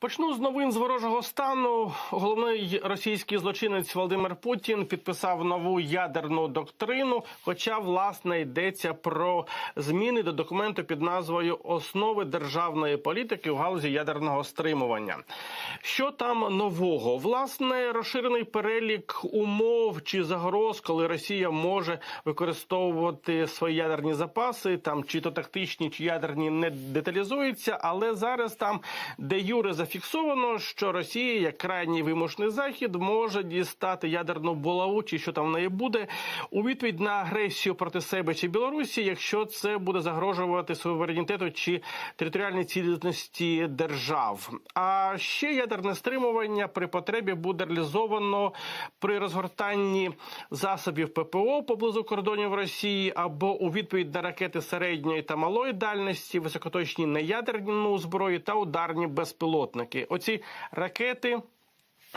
Почну з новин з ворожого стану. Головний російський злочинець Володимир Путін підписав нову ядерну доктрину. Хоча власне йдеться про зміни до документу під назвою Основи державної політики в галузі ядерного стримування. Що там нового? Власне, розширений перелік умов чи загроз, коли Росія може використовувати свої ядерні запаси, там чи то тактичні, чи ядерні не деталізується, але зараз там де юре зафіксовано, що Росія, як крайній вимушений захід, може дістати ядерну булаву, чи що там в неї буде, у відповідь на агресію проти себе чи Білорусі, якщо це буде загрожувати суверенітету чи територіальній цілісності держав. А ще ядерне стримування при потребі буде реалізовано при розгортанні засобів ППО поблизу кордонів Росії або у відповідь на ракети середньої та малої дальності, високоточні неядерну зброю та ударні безпілотники. Оці ракети.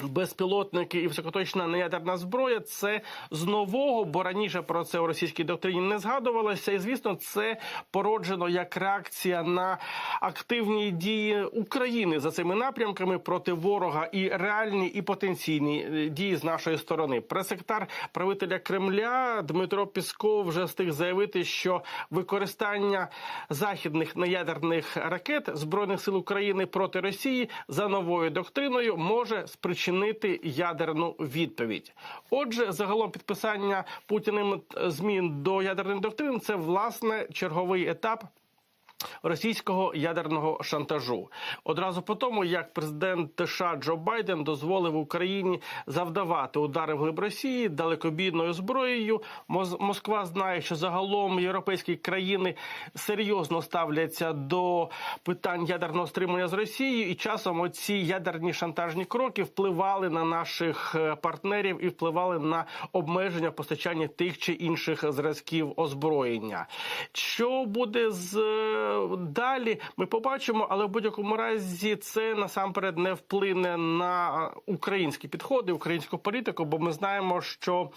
Безпілотники і високоточна неядерна зброя це з нового, бо раніше про це у російській доктрині не згадувалося. І звісно, це породжено як реакція на активні дії України за цими напрямками проти ворога і реальні і потенційні е, дії з нашої сторони. Прес-сектар правителя Кремля Дмитро Пісков вже встиг заявити, що використання західних неядерних ракет збройних сил України проти Росії за новою доктриною може спричинити ядерну відповідь. Отже, загалом підписання путіним змін до ядерних доктрин це власне черговий етап. Російського ядерного шантажу одразу по тому, як президент США Джо Байден дозволив Україні завдавати удари в глиб Росії далекобійною зброєю. Москва знає, що загалом європейські країни серйозно ставляться до питань ядерного стримування з Росією, і часом оці ядерні шантажні кроки впливали на наших е, партнерів і впливали на обмеження постачання тих чи інших зразків озброєння. Що буде з е, далі? Ми побачимо, але в будь-якому разі це насамперед не вплине на українські підходи, українську політику, бо ми знаємо, що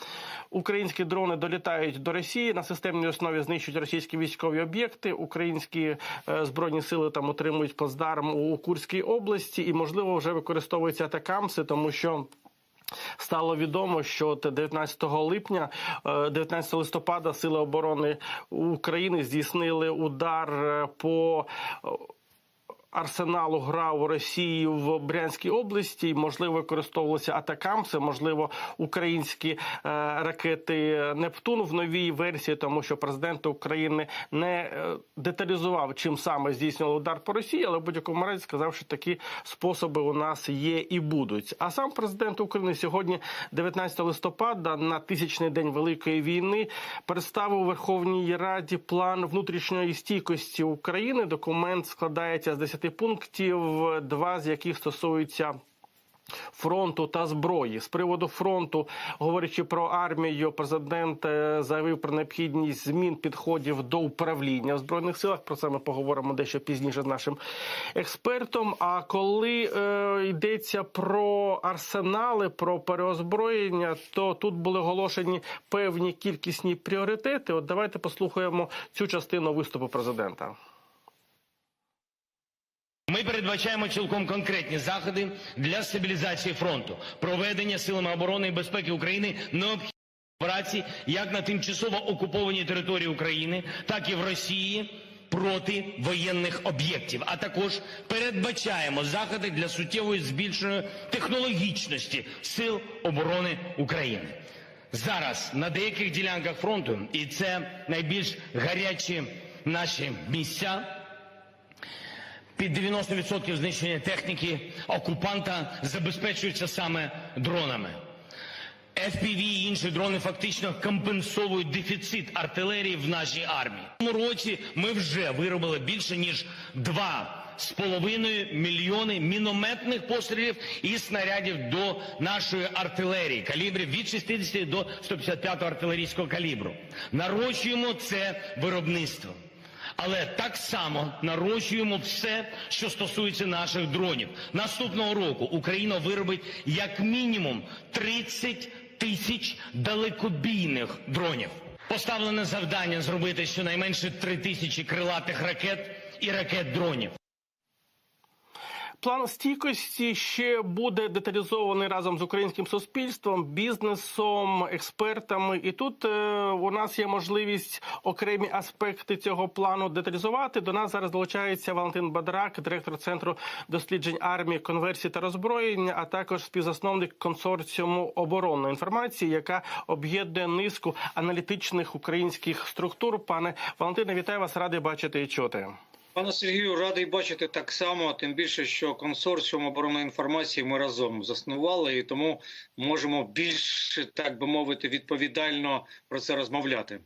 українські дрони долітають до Росії на системній основі знищують російські військові об'єкти. Українські е, збройні сили там отримують плацдарм у Курській області, і можливо вже використовуються атакамси, тому що. Стало відомо, що от 19 липня, е, 19 листопада, сили оборони України здійснили удар е, по е, арсеналу грав у Росії в Брянській області. Можливо, використовувалися атакамси, можливо, українські е, ракети Нептун в новій версії, тому що президент України не е, деталізував, чим саме здійснював удар по Росії, але в будь-якому разі сказав, що такі способи у нас є і будуть. А сам президент України сьогодні, 19 листопада, на тисячний день великої війни, представив у Верховній Раді план внутрішньої стійкості України. Документ складається з 10 пунктів, два з яких стосуються. Фронту та зброї з приводу фронту, говорячи про армію, президент е, заявив про необхідність змін підходів до управління в збройних силах. Про це ми поговоримо дещо пізніше з нашим експертом. А коли е, йдеться про арсенали, про переозброєння, то тут були оголошені певні кількісні пріоритети. От давайте послухаємо цю частину виступу президента. Ми передбачаємо цілком конкретні заходи для стабілізації фронту, проведення силами оборони і безпеки України необхідних операцій як на тимчасово окупованій території України, так і в Росії проти воєнних об'єктів. А також передбачаємо заходи для суттєвої збільшеної технологічності сил оборони України. Зараз на деяких ділянках фронту, і це найбільш гарячі наші місця. Під 90% знищення техніки окупанта забезпечується саме дронами. FPV і інші дрони фактично компенсовують дефіцит артилерії в нашій армії. Цьому році ми вже виробили більше ніж 2,5 мільйони мінометних пострілів і снарядів до нашої артилерії калібрів від 60 до 155 артилерійського калібру. Нарощуємо це виробництво. Але так само нарощуємо все, що стосується наших дронів. Наступного року Україна виробить як мінімум 30 тисяч далекобійних дронів. Поставлене завдання зробити щонайменше 3 тисячі крилатих ракет і ракет-дронів. План стійкості ще буде деталізований разом з українським суспільством, бізнесом, експертами. І тут е, у нас є можливість окремі аспекти цього плану деталізувати. До нас зараз долучається Валентин Бадрак, директор центру досліджень армії, конверсії та роззброєння, а також співзасновник консорціуму оборонної інформації, яка об'єднує низку аналітичних українських структур. Пане Валентине, вітаю вас, радий бачити і чути. Пане Сергію, радий бачити так само. Тим більше, що консорціум оборонної інформації ми разом заснували, і тому можемо більш так би мовити відповідально про це розмовляти.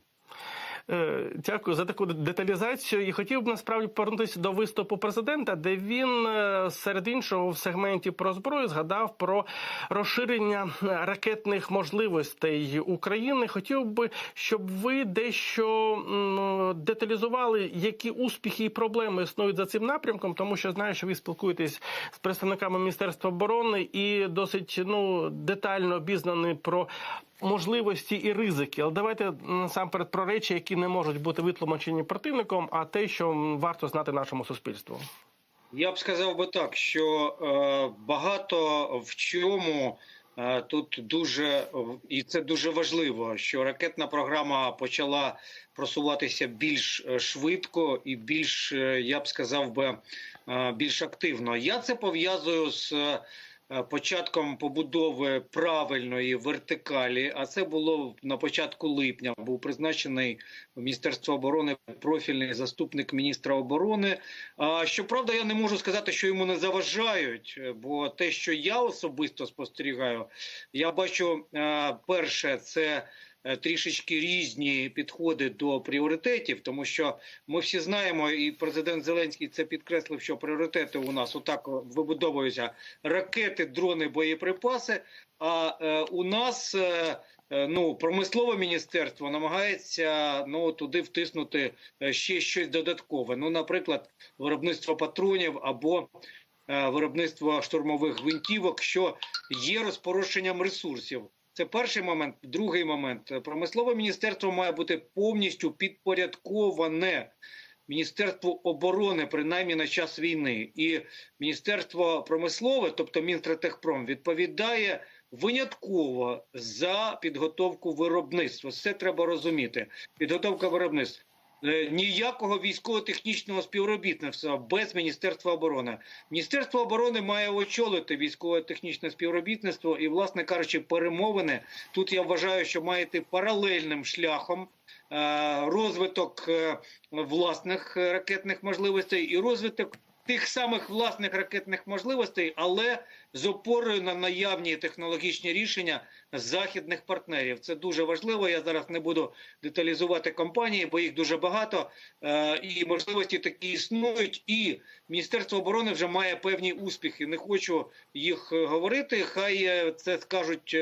Е, Дякую за таку деталізацію. І хотів б насправді повернутися до виступу президента, де він е, серед іншого в сегменті про зброю згадав про розширення е, ракетних можливостей України. Хотів би, щоб ви дещо деталізували, які успіхи і проблеми існують за цим напрямком, тому що знаю, що ви спілкуєтесь з представниками міністерства оборони і досить ну детально обізнані про можливості і ризики. Але давайте насамперед про речі, які не можуть бути витлумачені противником, а те, що варто знати нашому суспільству. Я б сказав би так, що е, багато в чому е, тут дуже і це дуже важливо, що ракетна програма почала просуватися більш е, швидко і більш, е, я б сказав би, е, більш активно. Я це пов'язую з. Е, Початком побудови правильної вертикалі, а це було на початку липня. Був призначений в Міністерство оборони профільний заступник міністра оборони. А, Щоправда, я не можу сказати, що йому не заважають, е, бо те, що я особисто спостерігаю, я бачу е, перше, це трішечки різні підходи до пріоритетів, тому що ми всі знаємо, і президент Зеленський це підкреслив, що пріоритети у нас отак вибудовуються ракети, дрони, боєприпаси. А е, у нас е, е, ну промислове міністерство намагається ну туди втиснути е, ще щось додаткове. Ну, наприклад, виробництво патронів або е, виробництво штурмових гвинтівок, що є розпорушенням ресурсів. Це перший момент. Другий момент промислове міністерство має бути повністю підпорядковане. Міністерству оборони, принаймні на час війни, і міністерство промислове, тобто Мінстратехпром, відповідає винятково за підготовку виробництва. Це треба розуміти. Підготовка виробництва. Е, Ніякого військово-технічного співробітництва без Міністерства оборони. Міністерство оборони має очолити військово-технічне співробітництво і, власне кажучи, перемовини тут я вважаю, що має йти паралельним шляхом е, розвиток е, власних ракетних можливостей і розвиток тих самих власних ракетних можливостей, але з опорою на наявні технологічні рішення західних партнерів. Це дуже важливо. Я зараз не буду деталізувати компанії, бо їх дуже багато, е, і можливості такі існують. І Міністерство оборони вже має певні успіхи. Не хочу їх е, говорити. Хай е, це скажуть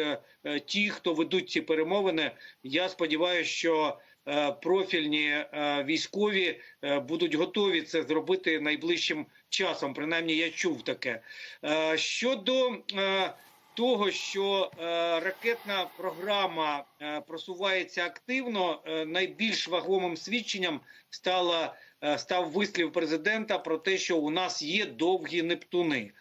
ті, хто ведуть ці перемовини. Я сподіваюся, що профільні військові будуть готові це зробити найближчим часом. Принаймні, я чув таке. Е, Щодо е, того, що е, ракетна програма просувається активно, найбільш вагомим свідченням стала. Став вислів президента про те, що у нас є довгі Нептуни.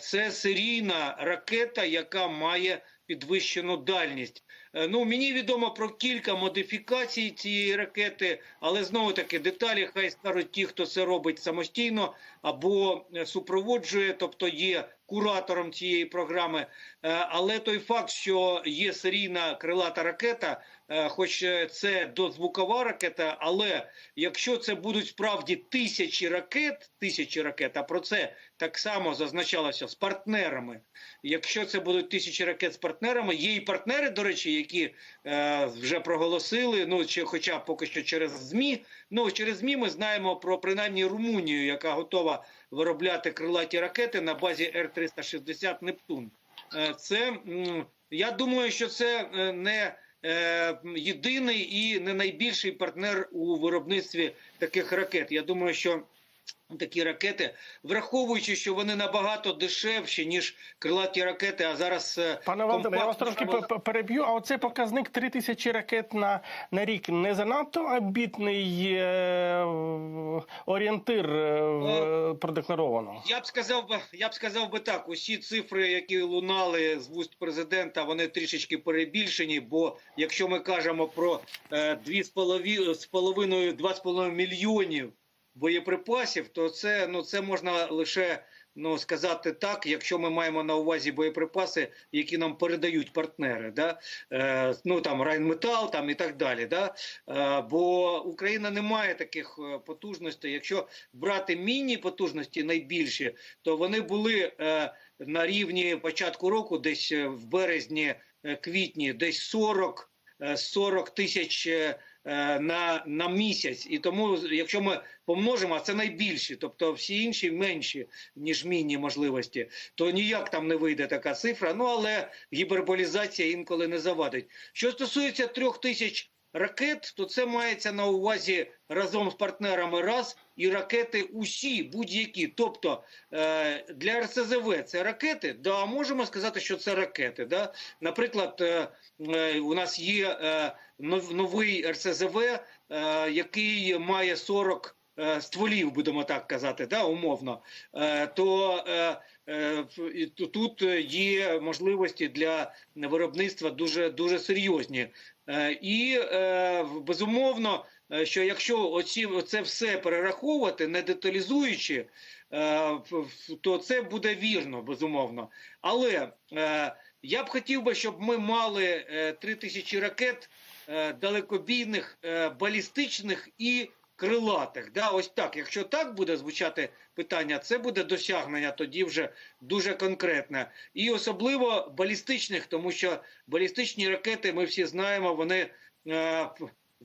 Це серійна ракета, яка має підвищену дальність. Ну мені відомо про кілька модифікацій цієї ракети, але знову таки деталі хай скажуть ті, хто це робить самостійно або е, супроводжує, тобто є куратором цієї програми. Е, Але той факт, що є серійна крилата ракета, е, хоч це дозвукова ракета, але якщо це будуть справді тисячі ракет, тисячі ракет, а про це так само зазначалося з партнерами. Якщо це будуть тисячі ракет з партнерами, є і партнери, до речі, які вже проголосили. Ну чи, хоча поки що через змі. Ну через змі ми знаємо про принаймні Румунію, яка готова виробляти крилаті ракети на базі Р 360 Нептун. Е, Це я думаю, що це е, не е, єдиний і не найбільший партнер у виробництві таких ракет. Я думаю, що Такі ракети, враховуючи, що вони набагато дешевші ніж крилаті ракети. А зараз е, Пане Володимире, я вас трошки пе- пе- переб'ю. А оцей показник 3 тисячі ракет на, на рік не занадто амбітний е, орієнтир е, в- продекларовано. Я б сказав би, я б сказав би так: усі цифри, які лунали з вуст президента, вони трішечки перебільшені. Бо якщо ми кажемо про е, дві з полові- з половиною, два з половиною мільйонів боєприпасів, то це ну це можна лише ну сказати так, якщо ми маємо на увазі боєприпаси, які нам передають партнери, да е, ну там Райнметал, там і так далі. Да? Е, бо Україна не має таких е, потужностей. Якщо брати міні потужності найбільші, то вони були е, на рівні початку року, десь е, в березні, е, квітні, десь 40 е, 40 тисяч на, на місяць. І тому, якщо ми помножимо, а це найбільші, тобто всі інші менші, ніж міні можливості, то ніяк там не вийде така цифра. Ну але гіперболізація інколи не завадить. Що стосується трьох тисяч ракет, то це мається на увазі разом з партнерами раз і ракети усі будь-які. Тобто е, для РСЗВ це ракети. Да, можемо сказати, що це ракети. Да? Наприклад, е, е, у нас є новий РСЗВ, який має 40 е, стволів, будемо так казати, да, умовно. То тут є можливості для виробництва дуже дуже серйозні. Е, І е, безумовно, е, що якщо оці це все перераховувати, не деталізуючи, то це буде вірно, безумовно. Але я б хотів би, щоб ми мали три тисячі ракет далекобійних, балістичних і крилатих. Да, ось так. Якщо так буде звучати питання, це буде досягнення тоді вже дуже конкретне. І особливо балістичних, тому що балістичні ракети, ми всі знаємо, вони е,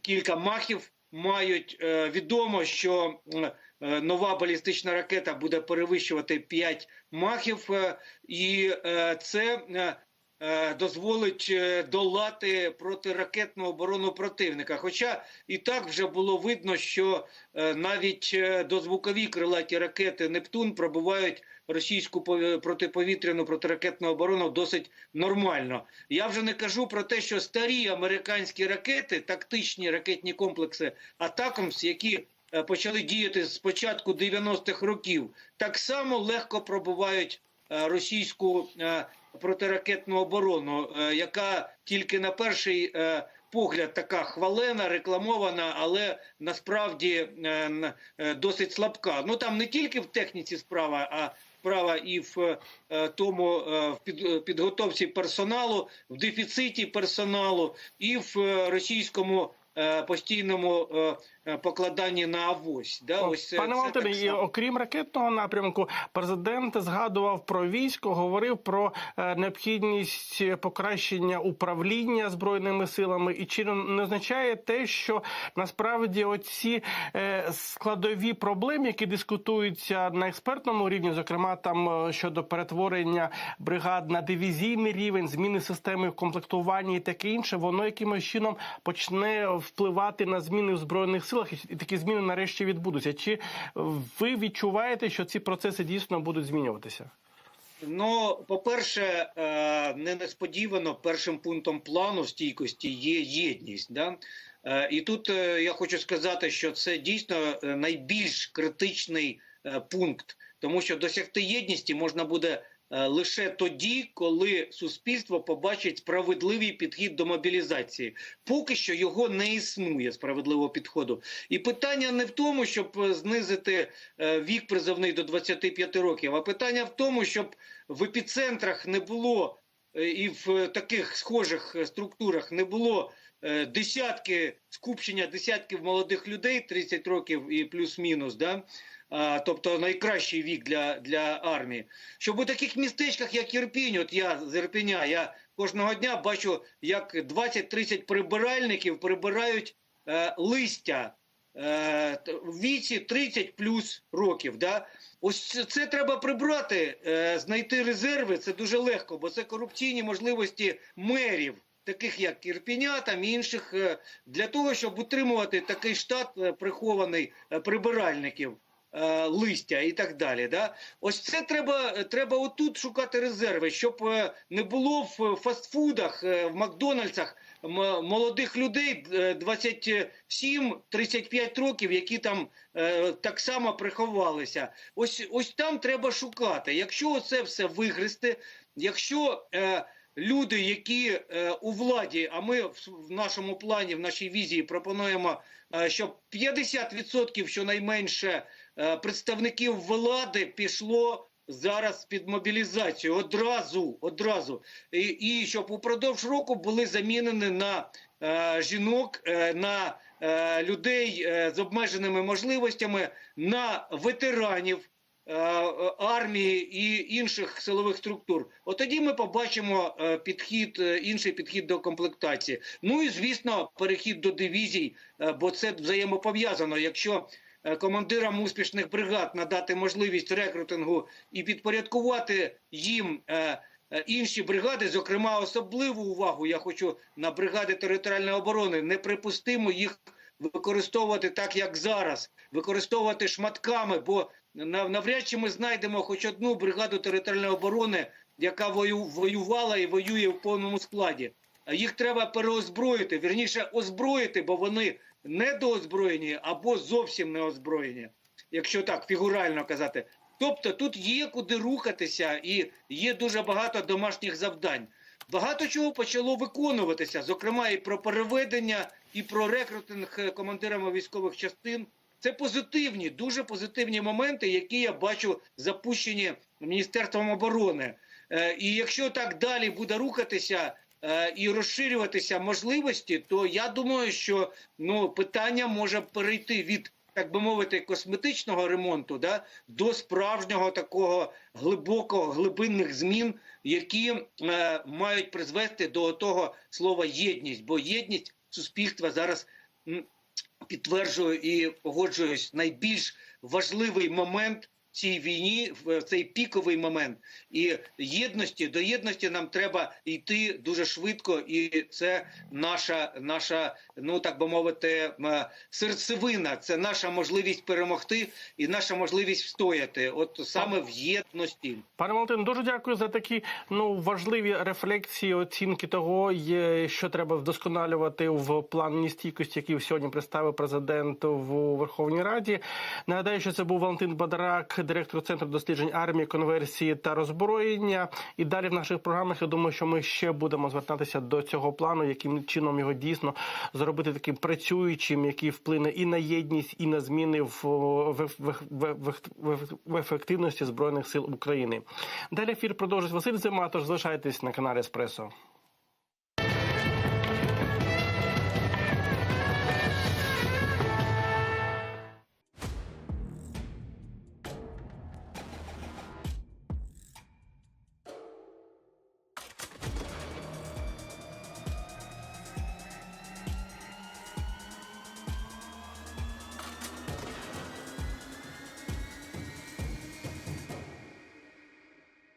кілька махів мають. Е, відомо, що е, е, нова балістична ракета буде перевищувати 5 махів, е, і е, це. е, Дозволить е, долати протиракетну оборону противника. Хоча і так вже було видно, що е, навіть е, дозвукові крилаті ракети Нептун пробувають російську пов- протиповітряну протиракетну оборону досить нормально. Я вже не кажу про те, що старі американські ракети, тактичні ракетні комплекси Атакамс, які е, почали діяти з початку 90-х років, так само легко пробувають е, російську е, протиракетну оборону, е, яка тільки на перший е, погляд така хвалена, рекламована, але насправді е, е, досить слабка. Ну там не тільки в техніці справа, а справа і в е, тому е, в е, підготовці персоналу, в дефіциті персоналу, і в е, російському е, постійному е, е, покладанні на авось. Да? Ось це- Пане Валентине, окрім ракетного напрямку, президент згадував про військо, говорив про е, необхідність покращення управління збройними силами. І чи не означає те, що насправді оці е, складові проблеми, які дискутуються на експертному рівні, зокрема там е, щодо перетворення бригад на дивізійний рівень, зміни системи комплектування і таке інше, воно якимось чином почне впливати на зміни в збройних силах, і такі зміни нарешті відбудуться. Чи ви відчуваєте, що ці процеси дійсно будуть змінюватися? Ну, по-перше, не несподівано першим пунктом плану стійкості є єдність. Да? Е, І тут е, я хочу сказати, що це дійсно е, найбільш критичний пункт, тому що досягти єдності можна буде лише тоді, коли суспільство побачить справедливий підхід до мобілізації. Поки що його не існує справедливого підходу. І питання не в тому, щоб е, знизити е, вік призовний до 25 років, а питання в тому, щоб в епіцентрах не було е, і в е, таких схожих е, структурах не було е, десятки скупчення десятків молодих людей 30 років і плюс-мінус, да? Тобто найкращий вік для, для армії. Щоб у таких містечках, як Ірпінь, от я з Ірпеня, я кожного дня бачу, як 20-30 прибиральників прибирають е, листя е, в віці 30 плюс років. Да? Ось це- треба прибрати, е, знайти резерви. Це дуже легко, бо це корупційні можливості мерів, таких як Ірпіня там інших, е, для того, щоб утримувати такий штат е, прихований е, прибиральників. Е, листя і так далі. Да? Ось це треба, треба отут шукати резерви, щоб е, не було в фастфудах, е, в Макдональдсах молодих людей е, 27-35 років, які там так само приховалися. Ось, ось там треба шукати. Якщо це все вигризти, якщо люди, які у владі, а ми в, нашому плані, в нашій візії пропонуємо, е, щоб 50% щонайменше представників влади пішло зараз під мобілізацію одразу, одразу, і, і щоб упродовж року були замінені на е, жінок, е, на е, людей е, з обмеженими можливостями, на ветеранів е, е, армії і інших силових структур. От тоді ми побачимо е, підхід, е, інший підхід до комплектації. Ну і звісно, перехід до дивізій, е, бо це взаємопов'язано. Якщо е, командирам успішних бригад надати можливість рекрутингу і підпорядкувати їм. е, е, Інші бригади, зокрема, особливу увагу я хочу на бригади територіальної оборони. Неприпустимо їх використовувати так, як зараз, використовувати шматками, бо нав- навряд чи ми знайдемо хоч одну бригаду територіальної оборони, яка вою- воювала і воює в повному складі. Їх треба переозброїти, вірніше озброїти, бо вони недоозброєні або зовсім не озброєні, якщо так фігурально казати. Тобто тут є куди рухатися і є дуже багато домашніх завдань. Багато чого почало виконуватися, зокрема і про переведення, і про рекрутинг е, командирами військових частин. Це позитивні, дуже позитивні моменти, які я бачу запущені Міністерством оборони. Е, І якщо так далі буде рухатися і розширюватися можливості, то я думаю, що ну питання може перейти від так би мовити, косметичного ремонту да, до справжнього такого глибокого глибинних змін, які е, мають призвести до того слова єдність, бо єдність суспільства зараз підтверджую і погоджуюсь найбільш важливий момент цій війні, в цей піковий момент. І єдності до єдності нам треба йти дуже швидко, і це наша, наша, ну так би мовити, серцевина. Це наша можливість перемогти і наша можливість встояти. От саме в єдності. Пане Валентин, дуже дякую за такі ну важливі рефлексії, оцінки того, що треба вдосконалювати в плані стійкості, який сьогодні представив президент в Верховній Раді. Нагадаю, що це був Валентин Бадарак, директор центру досліджень армії, конверсії та роззброєння. І далі в наших програмах я думаю, що ми ще будемо звертатися до цього плану, яким чином його дійсно зробити таким працюючим, який вплине і на єдність, і на зміни в, в, в, в, в, в ефективності збройних сил України. Далі ефір продовжить Василь Зима, тож залишайтесь на каналі Еспресо.